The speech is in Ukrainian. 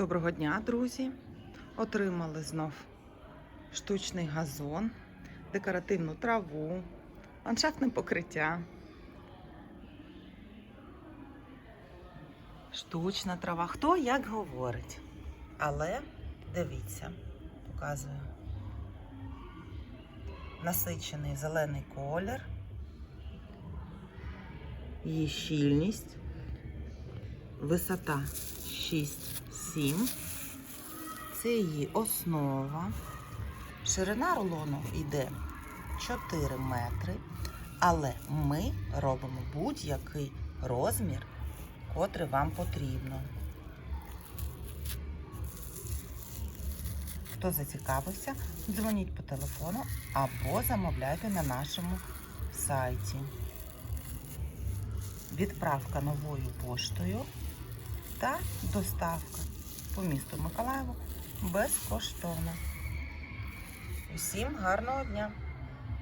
Доброго дня, друзі! Отримали знов штучний газон, декоративну траву, ландшафтне покриття. Штучна трава. Хто як говорить. Але дивіться, показую. Насичений зелений колір, її щільність, висота 6-7. Це її основа. Ширина рулону йде 4 метри, але ми робимо будь-який розмір, котрий вам потрібно. Хто зацікавився, дзвоніть по телефону або замовляйте на нашому сайті. Відправка новою поштою та доставка по місту Миколаєву безкоштовно. Усім гарного дня!